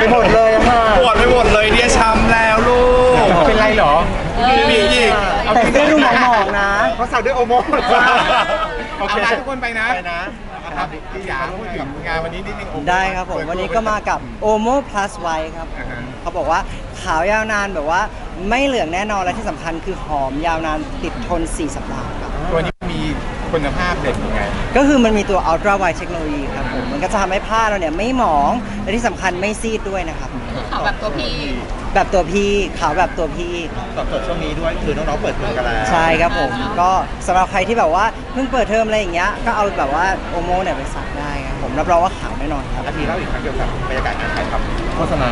ไปหมดเลยอะค่ะปวดไปหมดเลยเนี่ยช้ำแล้วลูกเป็นไรเหรอมีอีกแต่เสื้อดูหมองๆนะ เขาสั่งด้วยโอโมโอเคทุกคนไปนะไปนะครับพี่หยาพูดถึงงานวันนี้นิดนึงได้ครับผม วันนี้ก็มากับ Omo Plus White ครับอ่าฮะเขาบอกว่าขาวยาวนานแบบว่าไม่เหลืองแน่นอนและที่สำคัญคือหอมยาวนานติดทน 4 สัปดาห์ครับตัวนี้มี คุณภาพเด่นยังไง ก็คือมันมีตัว Ultra Wide Technology ครับผม มันก็จะทำให้ผ้าเราเนี่ยไม่หมอง และที่สำคัญไม่ซีดด้วยนะครับ ขาวแบบตัวพี่แบบตัวพี่ขาวแบบตัวพี่ครับตอบโจทย์ช่วงนี้ด้วยคือน้องๆเปิดเทอมกันแล้วใช่ครับผม ก็สำหรับใครที่แบบว่าเพิ่งเปิดเทอมอะไรอย่างเงี้ยก็เอาแบบว่าโอโมเนี่ยไปสักได้ครับผมรับรองว่าขาวแน่นอนครับอาทีเล่าอีกครั้งเกี่ยวกับบรรยากาศการถ่ายทำโฆษณา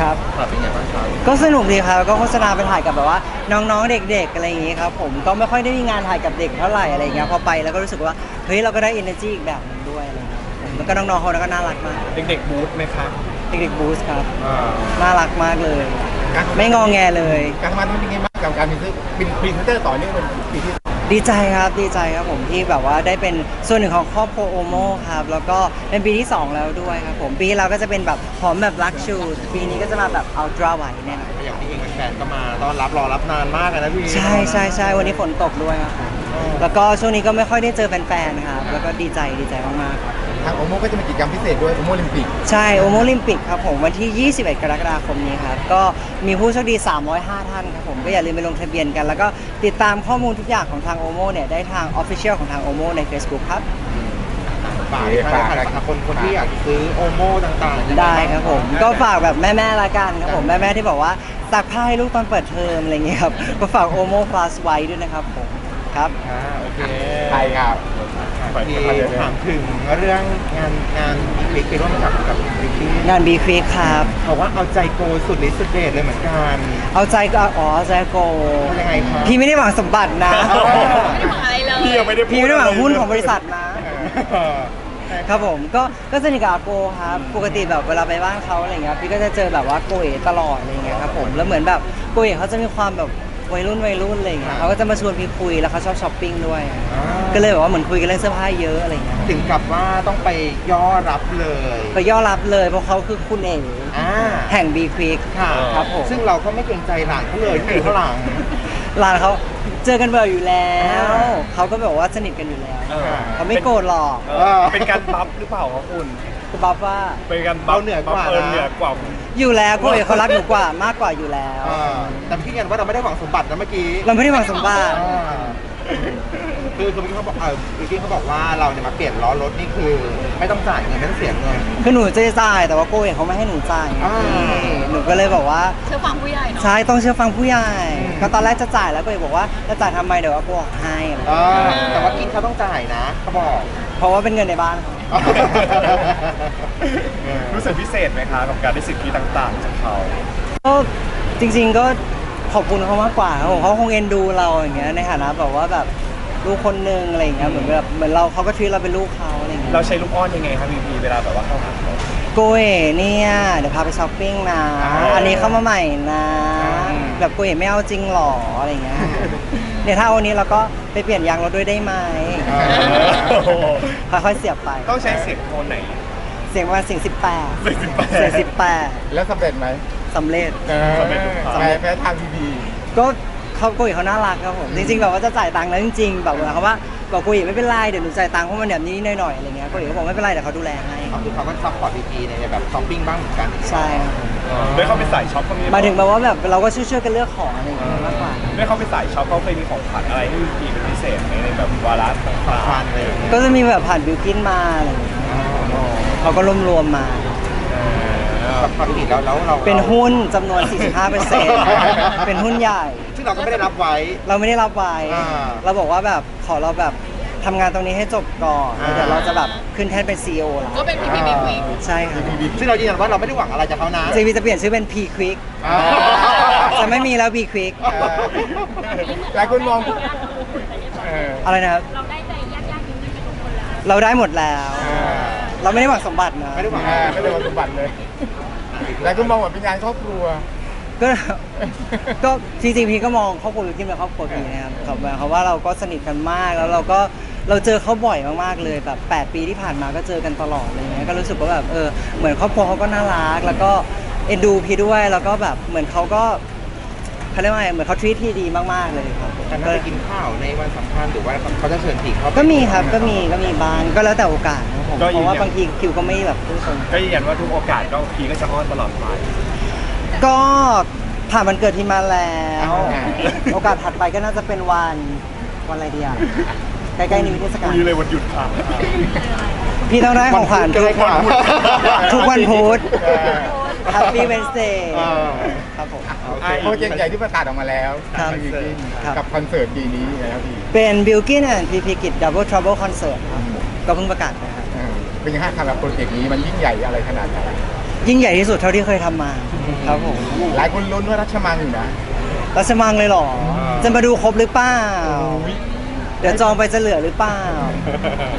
ครับ ครับเป็นไงบ้างครับก็สนุกดีครับก็โฆษณาไปถ่ายกับแบบว่า น้องๆเด็ก ๆ อะไรอย่างงี้ครับผมก็ไม่ค่อยได้มีงานถ่ายกับเด็กเท่าไหร่อะไรอย่างเงี้ยพอไปแล้วก็รู้สึกว่าเฮ้ยเราก็ได้ energy อีกแบบหนึงด้วยอะไรเงี้ยผมแล้วก็น้องๆเขาก็น่ารักมาก เด็กๆบูธไหมครับ เด็กๆบูสครับน่ารักมากเลยไม่งอแงเลย การทำงานนี้เป็นไงบ้างกับการเป็นเป็นพรีเซนเตอร์ต่อเนื่องเป็นปีที่ดีใจครับดีใจครับผมที่แบบว่าได้เป็นส่วนหนึ่งของครอบครัวโอโมครับแล้วก็เป็นปีที่ 2 แล้วด้วยครับผมปีที่แล้วก็จะเป็นแบบหอมแบบลักชูปีนี้ก็จะมาแบบอัลตร้าไวแน่นอนอย่างที่เองแฟนๆก็มาต้อนรับรอรับนานมากเลยนะพี่ ใช่ใช่ใช่วันนี้ฝนตกด้วยครับผม แล้วก็ช่วงนี้ก็ไม่ค่อยได้เจอแฟนๆครับแล้วก็ดีใจดีใจมากๆครับทางโอโมก็จะมีกิจกรรมพิเศษด้วยโอโมลิมปิกใช่โอโมลิมปิกครับผมวันที่ 21 กรกฎาคมนี้ครับก็มีผู้โชคดี 305 ท่านครับผมก็อย่าลืมไปลงทะเบียนกัน แล้วก็ติดตามข้อมูลทุกอย่างของทางโอโมเนี่ยได้ทาง Official ของทางโอโมใน Facebook ครับ ฝากฝากอะไรครับคนคนที่อยากซื้อโอโมต่างๆได้ครับผมก็ฝากแบบแม่ๆละกันครับผมแม่ๆที่บอกว่าซักผ้าให้ลูกตอนเปิดเทอมอะไรเงี้ยครับก็ฝากโอโม plus ไว้ด้วยนะครับผม ครับ อ่าโอเคใช่ครับที่ถามถึงเรื่องงานงานบิ๊กไปร่วมกับกับบิ๊กที่งาน B Quick ครับ บอกว่าเอาใจโกสุดฤทธิ์สุดเดชเลยเหมือนกัน เอาใจก็อ๋อใจโกยังไงครับ พี่ไม่ได้หวังสมบัตินะ เอาไม่ได้หวังอะไรเลยพี่ยังไม่ได้พูดพี่ไม่ได้หวังหุ้นของบริษัทนะ เออครับผมก็ก็สนิทกับอาโกครับปกติแบบเวลาไปบ้านเขาอะไรเงี้ยพี่ก็จะเจอแบบว่าโกเอตลอดอะไรเงี้ยครับผมแล้วเหมือนแบบโกเอเขาจะมีความแบบ วัยรุ่นวัยรุ่นอะไรเงี้ยเขาก็จะมาชวนพี่คุยแล้วเขาชอบช้อปปิ้งด้วย ก็เลยแบบว่าเหมือนคุยกันเรื่องเสื้อผ้าเยอะอะไรเงี้ยถึงกับว่าต้องไปย่อรับเลย ไปย่อรับเลยเพราะเขาคือคุณเอ๋อ่าแห่ง B Quick ค่ะครับผมซึ่งเราก็ไม่เกรงใจหลานเขาเลยที่อยู่ข้างหลังร้านเขาเจอกันบ่อยอยู่แล้วอ่าเขาก็แบบว่าสนิทกันอยู่แล้วเออเขาไม่โกรธหรอกเออเป็นการบัฟหรือเปล่าครับคุณคือบัฟว่าเป็นการบัฟเราเหนือกว่าบัฟเออนะเหนือกว่า อยู่แล้วโกเอเขารักหนูกว่ามากกว่าอยู่แล้วเออแต่พี่ยืนยันว่าเราไม่ได้หวังสมบัตินะเมื่อกี้เราไม่ได้หวังสมบัติ อ่าคือคือเมื่อกี้เขาบอกเออเมื่อกี้เขาบอกว่าเราเนี่ยมาเปลี่ยนล้อรถนี่คือ ไม่ต้องจ่ายเงินไม่ต้องเสียเงิน คือหนูจะจ่ายแต่ว่าโกเอเขาไม่ให้หนูจ่ายไงอ่า หนูก็เลยบอกว่าเชื่อฟังผู้ใหญ่เนาะใช่ต้องเชื่อฟังผู้ใหญ่ ก็ตอนแรกจะจ่ายแล้วก็เลยบอกว่าจะจ่ายทำไมเดี๋ยวว่ากูออกให้อะไรเออแต่ว่ากินเขาต้องจ่ายนะเขาบอกเพราะว่าเป็นเงินในบ้านเขา รู้สึกพิเศษไหมคะกับการได้สิทธิต่างๆจากเขาก็จริง ๆก็ขอบคุณเขามากกว่าครับผมเขาคงเอ็นดูเราอย่างเงี้ยในฐานะแบบว่าแบบลูกคนนึงอะไรอย่างเงี้ยเหมือนแบบเหมือนเราเขาก็ทีเราเป็นลูกเขาอะไรอย่างเงี้ยเราใช้ลูกอ้อนยังไงครับพีพีเวลาแบบว่าเข้าหาเขา โกเอ๋เนี่ยเดี๋ยวพาไปช้อปปิ้งนะ อ่า อันนี้เข้ามาใหม่นะอืมแบบโกเอ๋ไม่เอาจริงหรออะไรอย่างเงี้ย เดี๋ยวถ้าเอาอันนี้เราก็ไปเปลี่ยนยางรถด้วยได้ไหมค่อยๆเสียบไป ต้องใช้เสียงโทนไหน เสียงประมาณเสียงสิบแปดเสียง18เสียงสิบแปดแล้วสำเร็จไหมสำเร็จสำเร็จทุกครั้งแพ้แพ้ทางพีพีก็เขาโกยเขาน่ารักครับผม จริงๆแบบว่าจะจ่ายตังค์แล้วจริงๆแบบว่าเขาว่าบอกโกยไม่เป็นไรเดี๋ยวหนูจ่ายตังค์เพราะมันแบบนี้หน่อยๆอะไรเงี้ยโกยก็บอกไม่เป็นไรเดี๋ยวเขาดูแลให้ก็คือเขาก็ซัพพอร์ตพีในแบบช้อปปิ้งบ้างเหมือนกันใช่ครับ ด้วยเขาเป็นสายช็อปเขามีหมายถึงแบบว่าแบบเราก็ช่วยๆกันเลือกของอะไรอย่างเงี้ยมากกว่า ด้วยเขาเป็นสายช็อปเขาเคยมีของขวัญอะไรให้พีพีเป็นพิเศษไหมในแบบวาระต่างทานเลยก็จะมีแบบผ่านบิวกินมาอะไรอย่างเงี้ยเขาก็รวมๆมา ปกติแล้วแล้วเราเป็นหุ้นจำนวน 45%เป็นหุ้นใหญ่ ซึ่งเราก็ไม่ได้รับไว้ เราไม่ได้รับไว้อ่า เราบอกว่าแบบขอเราแบบทำงานตรงนี้ให้จบก่อนอ่าแล้วเดี๋ยวเราจะแบบ ขึ้นแท่นเป็น CEO แล้วก็เป็นพีพีบีควิกใช่ครับ ซึ่งเรายืนยันว่าเราไม่ได้หวังอะไรจากเขานะ JV จะเปลี่ยนชื่อเป็น P Quick อ่า จะไม่มีแล้ว B Quick หลายคนมองเออ อะไรนะครับ เราได้ใจยากๆจริงๆทุกคนแล้วเราได้หมดแล้วเราไม่ได้หวังสมบัตินะ ไม่ได้หวังอ่าไม่ได้วันสมบัติเลยหลายคนมองว่าเป็นงานครอบครัว ก็ ก็จริงๆพี่ก็มองครอบครัวพี่เป็นครอบครัวพี่นะครับเขาหมายความว่าเราก็สนิทกันมากแล้วเราก็ เราเจอเขาบ่อยมากๆเลยแบบ 8 ปีที่ผ่านมาก็เจอกันตลอดอะไรเงี้ยก็รู้สึกว่าแบบเออเหมือนครอบครัวเขาก็น่ารัก แล้วก็เอ็นดูพี่ด้วยแล้วก็แบบเหมือนเขาก็เขาเรียกว่าไงเหมือนเขาทวีตพี่ดีมากๆเลยครับผมการนัดไปกินข้าวในวันสำคัญหรือว่าเขาจะเชิญผีเข้าไปก็มีครับก็มีก็มีบ้างก็แล้วแต่โอกาสครับผมก็เพยืนยัน ราะว่าบางทีคิวก็ไม่แบบพุ่งตรงก็ยืนยันว่าทุกโอกาสก็พีก็จะอ้อนตลอดไป ก็ผ่านวันเกิดที่มาแล้วโอกาสถัดไปก็น่าจะเป็นวันวันอะไรดีอะ ใกล้ๆนี้มีเทศกาลคุยเลยวันหยุดค่ะ พี่ต้องได้ของขวัญก็ทุได้กค่ะทุกวันพุธเออ Happy Wednesday เออครับผมโอเคโปรเจกต์ใหญ่ที่ประกาศออกมาแล้วครับทาง Bilkin ครับ กับคอนเสิร์ตปีนี้แล้วพี่เป็น Bilkin and PP Kid Double Trouble Concert ครับผมก็เพิ่งประกาศไปครับเออเป็นยังไงครับกับโปรเจกต์นี้มันยิ่งใหญ่อะไรขนาดไหนยิ่งใหญ่ที่สุดเท่าที่เคยทำมาครับผม หลายคนลุ้นว่ารัชมังอยู่นะ รัชมังเลยเหรอ จะมาดูครบหรือเปล่า เดี๋ยวจองไปจะเหลือหรือเปล่า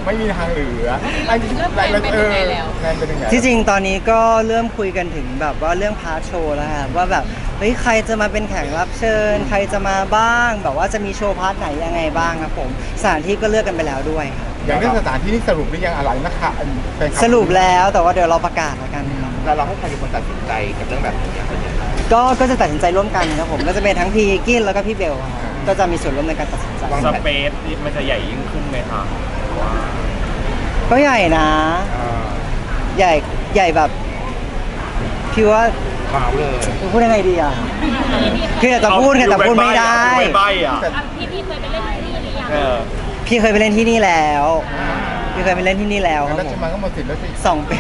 ไม่มีทางเหลือไอ้เริ่มแพลนไปถึงไหนแล้ว แพลนไปถึงไหนที่จริงตอนนี้ก็เริ่มคุยกันถึงแบบว่าเรื่องพาร์ทโชว์แล้วครับว่าแบบเฮ้ยใครจะมาเป็นแขกรับเชิญ ใครจะมาบ้าง แบบว่าจะมีโชว์พาร์ทไหนยังไงบ้างครับผมสถานที่ก็เลือกกันไปแล้วด้วยครับอย่างเรื่องสถานที่นี่สรุปหรือยังอะไรนะคะอันแฟนคบสรุปแล้วแต่ว่าเดี๋ยวเราประกาศแล้วกันครับแล้วเราให้ใครเป็นคนตัดสินใจกับเรื่องแบบนี้อะคนเนี้ยก็ก็จะตัดสินใจร่วมกันครับผมก็จะเป็นทั้งพี่กินแล้วก็พี่เบลครับก็จะมีส่วนร่วมในการตัดสิน ใจสเปซนี่มันจะใหญ่ยิ่งขึ้นไหมคะว่าก็ใหญ่นะ อ่าใหญ่ใหญ่แบบพี่ว่าว้าวเลยพูดยังไงดีอะคืออยากจะพูดไงแต่พูดไม่ได้ไม่ใบอะอะพี่พี่เคยไปเล่นที่นี่หรือยังเออพี่เคยไปเล่นที่นี่แล้วพี่เคยไปเล่นที่นี่แล้วครับรัผชมมังก็หมดสิทธิ์แล้วสิสองปี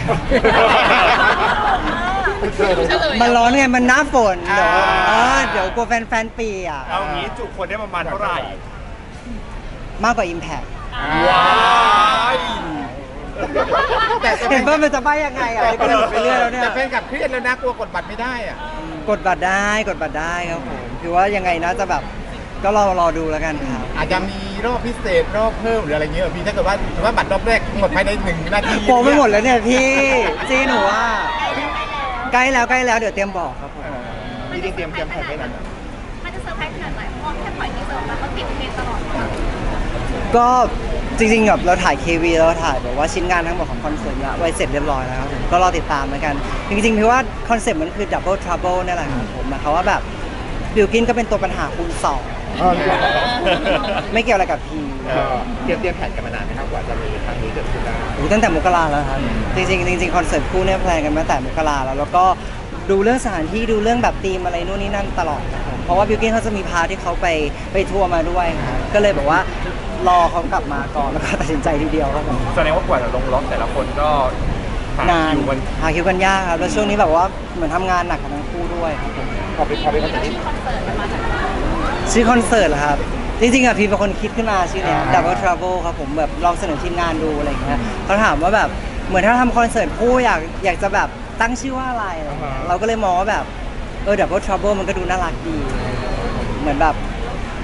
เฉลยมันร้อนไงมันหน้าฝนเดี๋ยวอ่าเออเดี๋ยวกลัวแฟนๆเปีอะเอางี้จุคนได้ประมาณเท่าไหร่ มากกว่า Impact ว้ายแต่แต่เห็นว่ามันจะใบ้ยังไงอะก็เลยไปเรื่อยแล้วเนี่ย แต่แฟนกับเครียดแล้วนะกลัวกดบัตรไม่ได้อะกดบัตรได้กดบัตรได้ครับผมคือว่ายังไงนะจะแบบก็รอรอดูแล้วกันครับ อาจจะมีรอบพิเศษรอบเพิ่มหรืออะไรเงี้ยพี่ถ้าเกิดว่าถือว่าบัตรรอบแรกหมดภายในหนึ่งนาทีโปรไม่หมดแล้วเนี่ยพี่จีหนูว่าใกล้แล้วใกล้แล้วเดี๋ยวเตรียมบอกครับผมจริงๆเตรียมเตรียมแผนไว้แล้ว มันจะเซอร์ไพรส์ขนาดไหนเพราะว่าแค่ปล่อยทีเซอร์มาเขาติดเทรนด์ตลอด ก็จริงๆแบบเราถ่าย KV เราถ่ายแบบว่าชิ้นงานทั้งหมดของคอนเสิร์ตไว้เสร็จเรียบร้อยแล้วครับผมก็รอติดตามแล้วกัน จริงๆพี่ว่าคอนเซ็ปต์มันคือ Double Trouble นั่นแหละครับผมหมายความว่าแบบบิวกินก็เป็นตัวปัญหาคูณสองเออไม่เกี่ยวอะไรกับพีเออเตรียมเตรียมแผนกันมานานไหมครับกว่าจะมีครั้งนี้เกิดขึ้นได้โอ้ยตั้งแต่มกราแล้วครับจริงๆจริงๆคอนเสิร์ตคู่เนี่ยแพลนกันมาตั้งแต่มกราแล้ว แล้วก็ดูเรื่องสถานที่ดูเรื่องแบบธีมอะไรนู่นนี่นั่นตลอดครับผมเพราะว่าบิวกินเขาจะมีพาร์ทที่เขาไปไปทัวร์มาด้วยครับก็เลยแบบว่า รอเขากลับมาก่อนแล้วก็ตัดสินใจทีเดียวครับผมแสดงว่ากว่าจะลงล็อกแต่ละคนก็หนานคิวกันหาคิวกันยากครับแล้วช่วงนี้แบบว่าเหมือนทำงานหนักกันทั้งคู่ด้วยครับผมพอไปพอไปคอนเสิร์ตที่นี้คอนเสิร์ตมันมาจากไหนชื่อคอนเสิร์ตเหรอครับ จริงๆอะพี่เป็นคนคิดขึ้นมาชื่อเนี้ย อ่า Double Trouble ครับผมแบบลองเสนอทีมงานดูอะไรอย่างเงี้ยเขาถามว่าแบบเหมือนถ้าทำคอนเสิร์ตคู่อยากอยากจะแบบตั้งชื่อว่าอะไรอะไรเงี้ยเราก็เลยมองว่าแบบเออ Double Trouble มันก็ดูน่ารักดี เหมือนแบบ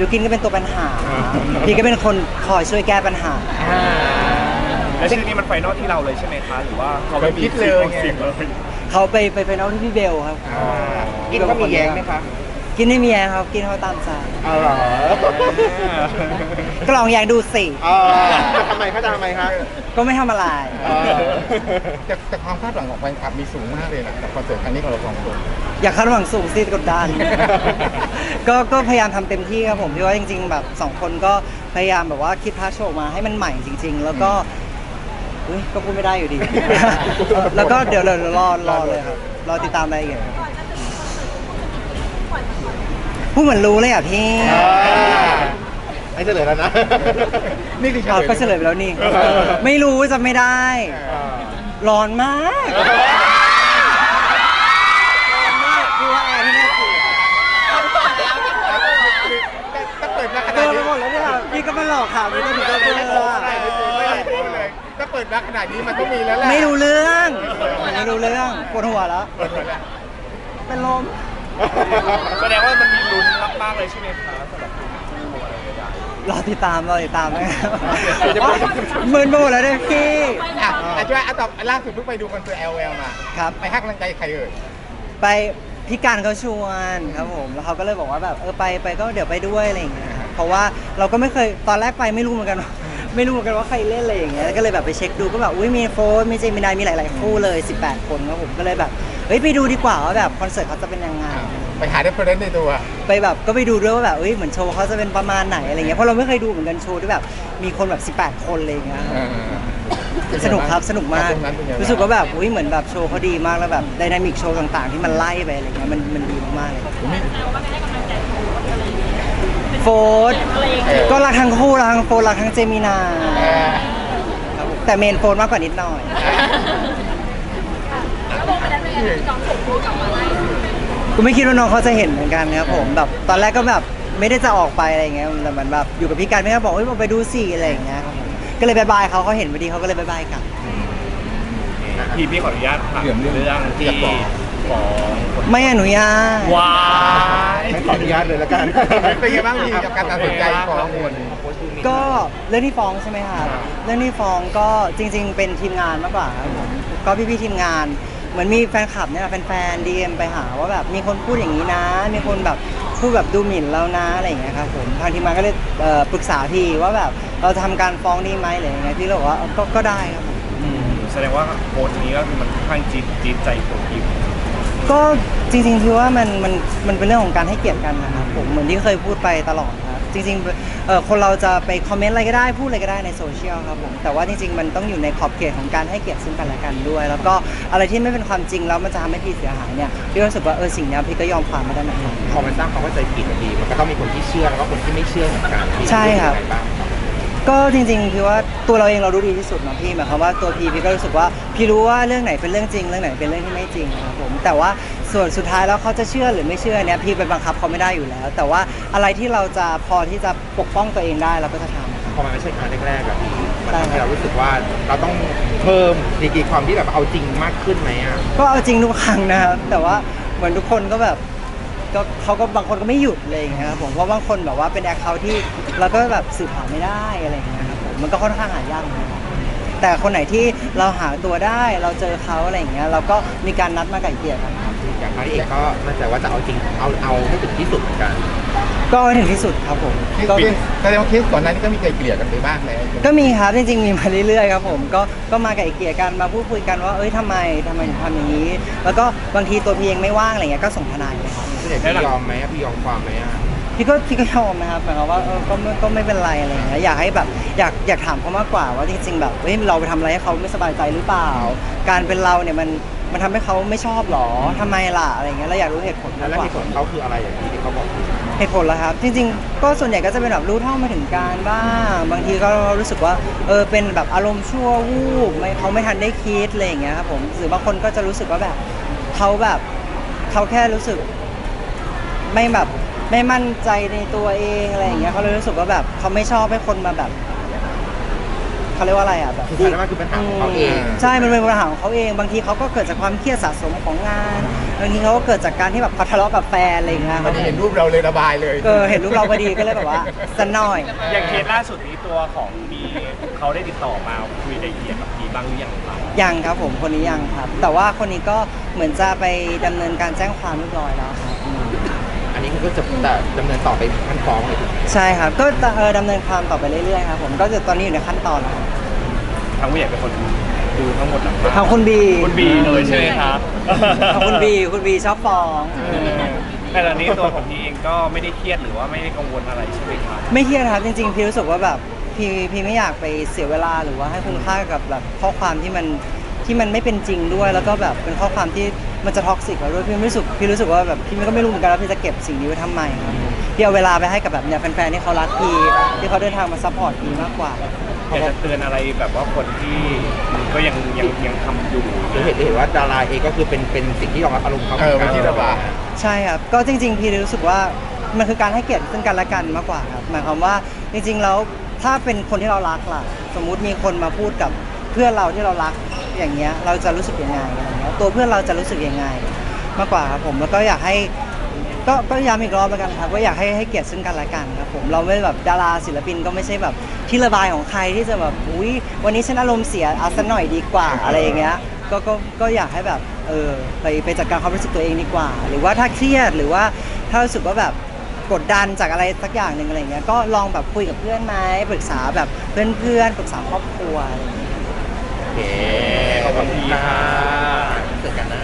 ยูกินก็เป็นตัวปัญหา พี่ก็เป็นคนคอยช่วยแก้ปัญหาอ่าและชื่อนี้มันไฟนอลที่เราเลยใช่ไหมคะหรือว่าเขาไม่มีคิดเลยไงเสียงเลยเขาไปไปไปน้องที่พี่เบลครับอ่ากินก็มีแย้งไหมคะกินไม่มีแยงครับ กินเขาตามใจเออเหรอก็ลองแยงดูสิเออทำไมเขาจะทำไมคะก็ไม่ทำอะไรเออแต่แต่ความคาดหวังของแฟนคลับมีสูงมากเลยนะกับคอนเสิร์ตครั้งนี้ของเราสองคน อย่าคาดหวังสูงสิกดดัน ก็ก็พยายามทำเต็มที่ครับผมพี่ว่าจริง ๆ แบบสองคนก็พยายามแบบว่าคิดพาร์ทโชว์ออกมาให้มันใหม่จริง ๆ แล้วก็อุ๊ยก็พูดไม่ได้อยู่ดี แล้วก็เดี๋ยวเดี๋ยวรอรอเลยครับรอติดตามรายละเอียดครับพูดเหมือนรู้เลยอะพี่อ่าให้เฉลยแล้วนะ นี่คือเฉลเอายก็เฉลยไปแล้วนี่เออไม่รู้จำไม่ได้อ่าร้อนมากร้อนมากคือว่าแอร์ที่น่าเกลียด ถ้าเปิดมาข เบ นา อ ด ร์ไป นี้ หมดแล้วเนี่ยพี่ก็มาหลอกถามไม่ต้องถึงก็เบอร์อะไม่ได้พูดเลยถ้าเปิดมาขนาดนี้มันต้องมีแล้วแหละไม่รู้เรื่องไม่รู้เรื่องปวดหัวแล้ว เปิดมาแล้วเป็นลมแสดงว่ามันมีลุ้นมากๆเลยใช่ไหมคะสำหรับคู่อะไรใดๆรอติดตามรอติดตามนะครับเดี๋ยวจะบอกมึนไปหมดแล้วเนี่ยพี่อะอะช่วยอะตอบล่าสุดเพิ่งไปดูคอนเสิร์ต LL มาครับไปให้กำลังใจใครเอ่ยไปพี่การเขาชวนครับผมแล้วเขาก็เลยบอกว่าแบบเออไปไปก็เดี๋ยวไปด้วยอะไรอย่างเงี้ยครับ เพราะว่าเราก็ไม่เคยตอนแรกไปไม่รู้เหมือนกันว่าไม่รู้เหมือนกันว่าใครเล่นอะไรอย่างเงี้ยก็เลยแบบไปเช็คดูก็แบบอุ้ยมีโฟนมีเจมินายมีหลาย ๆ คู่เลย 18 คนครับผมก็เลยแบบเอเฮ้ยไปดูดีกว่าว่าแบบคอนเสิร์ตเขาจะเป็นยังไงไปหาเรฟเฟรนซ์ในตัว ไปแบบก็ไปดูด้วยว่าแบบเอ้ยเหมือนโชว์เขาจะเป็นประมาณไหนอะไรเงี้ยเพราะเราไม่เคยดูเหมือนกันโชว์ที่แบบมีคนแบบ 18 คนอะไรเงี้ยเออสนุกครับสนุกมากตรงนั้นเป็นไงบ้งรู้สึกว่าแบบอุ้ยเหมือนแบบโชว์เขาดีมากแล้วแบบไดนามิกโชว์ต่าง ๆ ที่มันไล่ไปอะไรเงี้ยมันมันดีมากๆเลยผมมี โฟร์ธเออก็รักทั้งคู่รักทั้งโฟร์ธรักทั้งเจมินาเออครับผมแต่เมนโฟร์ธมากกว่านิดหน่อย แล้วโมเมนต์นั้นเป็นยังไงที่น้องส่งรูปกลับมาให้กูไม่คิดว่าน้องเขาจะเห็นเหมือนกันครับผมแบบตอนแรกก็แบบไม่ได้จะออกไปอะไรเงี้ยแต่เหมือนแบบอยู่กับพี่การพี่ก็บอกเฮ้ยไปดูสิอะไรอย่างเงี้ยครับผมก็เลยบายบายเขาเขาเห็นพอดีเขาก็เลยบายบายกลับ พี่พี่ขออนุญาตถามเรื่องที่ ฟ้องคนไม่อนุญาต วายไม่ขออนุญาตเลยละกันเป็นไงบ้างพี่กับการตัดสินใจของคนก็เรื่องที่ฟ้องใช่ไหมครับเรื่องที่ฟ้องก็จริง ๆ เป็นทีมงานมากกว่าครับผมก็พี่ๆทีมงาน เหมือนมีแฟนคลับเนี่ยแฟนๆดีเอ็มไปหาว่าแบบมีคนพูดอย่างนี้นะ มีคนแบบพูดแบบดูหมิ่นเรานะอะไรอย่างเงี้ยครับผมทางทีมงานก็เลยเอ่อปรึกษาพี่ว่าแบบเราทำการฟ้องดีไหมอะไรอย่างเงี้ยพี่ก็บอกว่าเออก็ก็ได้ครับผม แสดงว่าโพสต์นี้ก็คือมันค่อนข้างจี๊ดจี๊ดใจตัวพิม ก็จริงๆคือว่ามันมันมันเป็นเรื่องของการให้เกียรติกันนะครับผมเหมือนที่เคยพูดไปตลอดครับจริงๆเอ่อคนเราจะไปคอมเมนต์อะไรก็ได้พูดอะไรก็ได้ในโซเชียลครับผมแต่ว่าจริงๆมันต้องอยู่ในขอบเขตของการให้เกียรติซึ่งกันและกันด้วย แล้วก็อะไรที่ไม่เป็นความจริงแล้วมันจะทำให้พี่เสียหายเนี่ยพี่ก็รู้สึกว่าเออสิ่งเนี้ยพี่ก็ยอมความไม่ได้นะครับพอมันสร้างความเข้าใจผิดอะดีมันก็ต้องมีคนที่เชื่อแล้วก็คนที่ไม่เชื่อเหมือนกันใช่ครับ เป็นยังไงาง ก็จริงๆพี่ว่าตัวเราเองเรารู้ดีที่สุดเนาะพี่หมายความว่าตัวพี่พี่ก็รู้สึกว่าพี่รู้ว่าเรื่องไหนเป็นเรื่องจริง เรื่องไหนเป็นเรื่องที่ไม่จริงนะครับผมแต่ว่าส่วนสุดท้ายแล้วเขาจะเชื่อหรือไม่เชื่อเนี่ยพี่ไปบังคับเขาไม่ได้อยู่แล้ว แต่ว่าอะไรที่เราจะพอที่จะปกป้องตัวเองได้เราก็จะทำ พอมันไม่ใช่ครั้งแรกๆอะพี่มันใช่ทำให้เรารู้สึกว่าเราต้องเพิ่มดีกรีความที่แบบเอาจริงมากขึ้นไหมอะก็เอาจริงทุกครั้งนะครับแต่ว่าเหมือนทุกคนก็แบบ ก็เขาก็บางคนก็ไม่หยุดอะไรอย่างเงี้ยครับผมเพราะบางคนแบบว่าเป็นแอคเคาท์ที่เราก็แบบสืบหาไม่ได้อะไรอย่างเงี้ยครับผมมันก็ค่อนข้างหายากเหมือนกันแต่คนไหนที่เราหาตัวได้เราเจอเขาอะไรอย่างเงี้ยเราก็มีการนัดมาไก่เกลี่ยกันครับอย่างครั้งนี้เองก็มั่นใจว่าจะเอาจริงเอาเอาให้ถึงที่สุดเหมือนกัน ก็ให้ถึงที่สุดครับผมเคสก็เคสแสดงว่าเคสก่อนหน้านี้ก็มีไกลเกลี่ยกันไปบ้างแล้วก็มีครับจริงๆมีมาเรื่อยๆครับผมก็ก็มาไก่เกลี่ยกันมาพูดคุยกันว่าเอ้ยทำไมทำไมถึงทำอย่างนี้ แล้วก็บางทีตัวพี่เองไม่ว่างอะไรเงี้ยก็ส่งทนายไปครับส่วนให ญ่พี่ยอมไหมอะพี่ยอมความไหมอะพี่ก็พี่ก็ยอมนะครับหมายความว่าเออก็ไม่ก็ไม่เป็นไรอะไรอย่างเงี้ยอยากให้แบบอยากอยากถามเขามากกว่าว่าจริงๆแบบเฮ้ยเราไปทำอะไรให้เขาไม่สบายใจหรือเปล่า การเป็นเราเนี่ยมันมันทำให้เขาไม่ชอบหรอทำไมล่ะอะไรอย่างเงี้ยเราอยากรู้เหตุผลมากแล้วกว่าเหตุผลเขาคืออะไรอย่างที่ที่เขาบอกเหตุผลละครับ จริงๆ ก็ส่วนใหญ่ก็จะเป็นแบบรู้เท่าไม่ถึงการบ้าง บางทีก็รู้สึกว่าเออเป็นแบบอารมณ์ชั่ววูบไม่เขาไม่ทันได้คิดอะไรอย่างเงี้ยครับผมหรือบางคนก็จะรู้สึกว่าแบบเขาแบบเขาแค่รู้สึก ไม่แบบไม่มั่นใจในตัวเองอะไรอย่างเงี้ยเขาเลยรู้สึกว่าแบบเขาไม่ชอบให้คนมาแบบเขาเรียกว่าอะไรอะแบบคือการว่าคือปัญหาของเขาเองใช่มันเป็นปัญหาของเขาเอง บางทีเขาก็เกิดจากความเครียดสะสมของงานบางทีเขาก็เกิดจากการที่แบบเขาทะเลาะกับแฟนอะไรอย่างเงี้ยควัรันบนี้เห็นรูปเราเลยระบายเลยเออเห็นรูปเราพอดีก็เลยแบบว่าสันหน่อย อย่างเคสล่าสุดนี้ตัวของบีเขาได้ติดต่อมาคุยไกลเกลี่ยกับพีบ้างหรือยังครับยังครับผมคนนี้ยังครับ แต่ว่าคนนี้ก็เหมือนจะไปดำเนินการแจ้งความเรียบร้อยแล้วครับอืมอันนี้คือ ก็จะแต่ดำเนินต่อไปขั้นฟ้องเลยถูกไหมใช่ครับ ก็เออดำเนินความต่อไปเรื่อยๆครับผมก็จะตอนนี้อยู่ในขั้นตอนแล้วครับทางผู้ใหญ่เป็นคนดูทั้งหมดหลังทางคุณบีคุณบีเลยใช่ไหมครับทางคุณบีคุณบีชอบฟ้องเออแต่ตอนนี้ตัวของพีเองก็ไม่ได้เครียดหรือว่าไม่ได้กังวลอะไรใช่ไหมครับ ไม่เครียดครับจริงๆพี่รู้สึกว่าแบบพี่พี่ไม่อยากไปเสียเวลาหรือว่าให้คุณค่ากับแบบข้อความที่มัน ที่มันไม่เป็นจริงด้วย แล้วก็แบบเป็นข้อความที่มันจะท็อกซิกแล้วด้วยพี่ไม่รู้สึกพี่รู้สึกว่าแบบพี่ก็ไม่รู้เหมือนกันว่าพี่จะเก็บสิ่งนี้ไว้ทำไมครับพี่เอาเวลาไปให้กับแบบเนี่ยแฟนๆที่เขารักพี่ที่เขาเดินทางมาซัพพอร์ตพี่มากกว่าอยากจะเตือนอะไรแบบว่าคนที่ก็ยังยังยังทำอยู่หรือเห็นหรือเห็นว่าดาราเองก็คือเป็นเป็นสิ่งที่รองรับอารมณ์เขาเออเป็นที่ระบายใช่ครับก็จริง ๆ พี่รู้สึกว่ามันคือการให้เกียรติซึ่งกันและกันมากกว่าครับหมายความว่าจริงๆแล้วถ้าเป็นคนที่เรารักล่ะ สมมุติมีคนมาพูดกับเพื่อนเราที่เรารัก อย่างเงี้ยเราจะรู้สึกยังไงอะไรเงี้ยตัวเพื่อนเราจะรู้สึกยังไง มากกว่าครับผมแล้วก็อยากให้ก็ก็ย้ำอีกรอบแล้วกันครับว่าอยากให้ให้เกียรติซึ่งกันและกันครับผมเราไม่แบบดาราศิลปินก็ไม่ใช่แบบที่ระบายของใครที่จะแบบอุ้ยวันนี้ฉันอารมณ์เสียเอาสักหน่อยดีกว่าอะไรอย่างเงี้ยก็ก็ก็อยากให้แบบเออไปไปจัดการความรู้สึกตัวเองดีกว่า หรือว่าถ้าเครียดหรือว่าถ้ารู้สึกว่าแบบกดดันจากอะไรสักอย่างหนึ่งอะไรเงี้ยก็ลองแบบคุยกับเพื่อนไหมปรึกษาแบบเพื่อนๆปรึกษาครอบครัวอะไรเงี้ย เคขอบคุณค่ะเจอกันนะ